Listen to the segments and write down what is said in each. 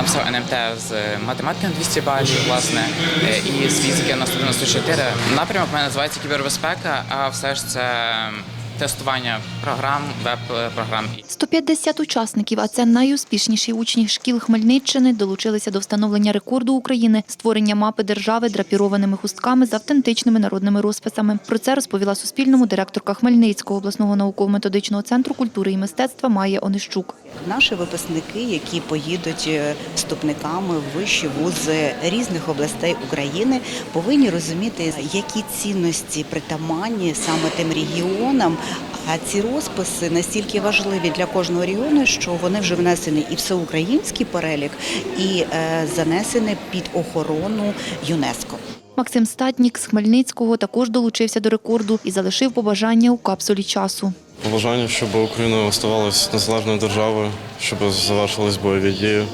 написав НМТ з математики на 200 балів, власне, е, і з фізики на 194. Напрямок мене називається кібербезпека, а все ж це тестування програм, веб-програм. 150 учасників, а це найуспішніші учні шкіл Хмельниччини, долучилися до встановлення рекорду України, створення мапи держави драпірованими хустками з автентичними народними розписами. Про це розповіла Суспільному директорка Хмельницького обласного науково-методичного центру культури і мистецтва Майя Онищук. Наші випускники, які поїдуть е, вступниками в вищі вузи різних областей України, повинні розуміти, які цінності притаманні саме тим регіонам. А ці розписи настільки важливі для кожного регіону, що вони вже внесені і в всеукраїнський перелік, і е, занесені під охорону ЮНЕСКО. Максим Статнік з Хмельницького також долучився до рекорду і залишив побажання у капсулі часу. Побажання, щоб Україна оставалась незалежною державою, щоб завершились бойові дії,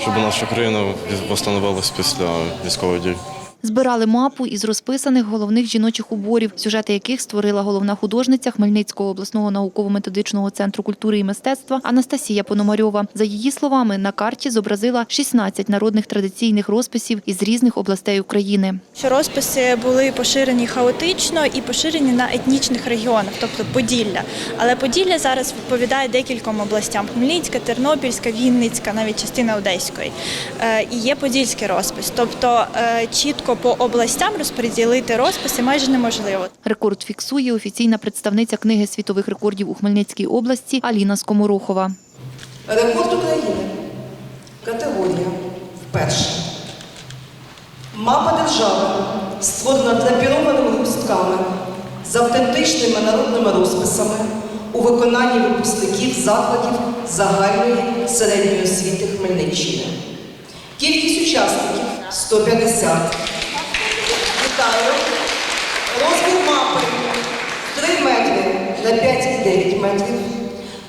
щоб наша країна встановилась після військових дій. Збирали мапу із розписаних головних жіночих уборів, сюжети яких створила головна художниця Хмельницького обласного науково-методичного центру культури і мистецтва Анастасія Пономарьова. За її словами, на карті зобразила 16 народних традиційних розписів із різних областей України. що розписи були поширені хаотично і поширені на етнічних регіонах, тобто Поділля. Але Поділля зараз відповідає декільком областям: Хмельницька, Тернопільська, Вінницька, навіть частина Одеської. Е, І є подільський розпис. Тобто е, чітко по областям розподілити розписи майже неможливо. Рекорд фіксує офіційна представниця книги світових рекордів у Хмельницькій області Аліна Скоморохова. Рекорд України. Категорія вперше. Мапа держави створена драпірованими хустками з автентичними народними розписами у виконанні випускників закладів загальної середньої освіти Хмельниччини. Кількість учасників 150. На 5,9 метрів.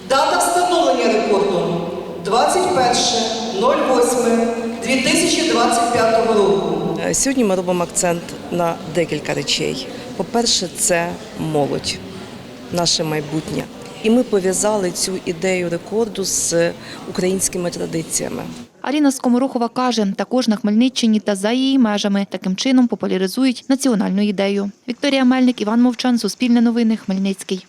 Дата встановлення рекорду 21.08.2025 року. Е, Сьогодні ми робимо акцент на декілька речей. По-перше, це молодь, наше майбутнє. І ми пов'язали цю ідею рекорду з українськими традиціями. Аліна Скоморохова каже, також на Хмельниччині та за її межами таким чином популяризують національну ідею. Вікторія Мельник, Іван Мовчан, Суспільне новини, Хмельницький.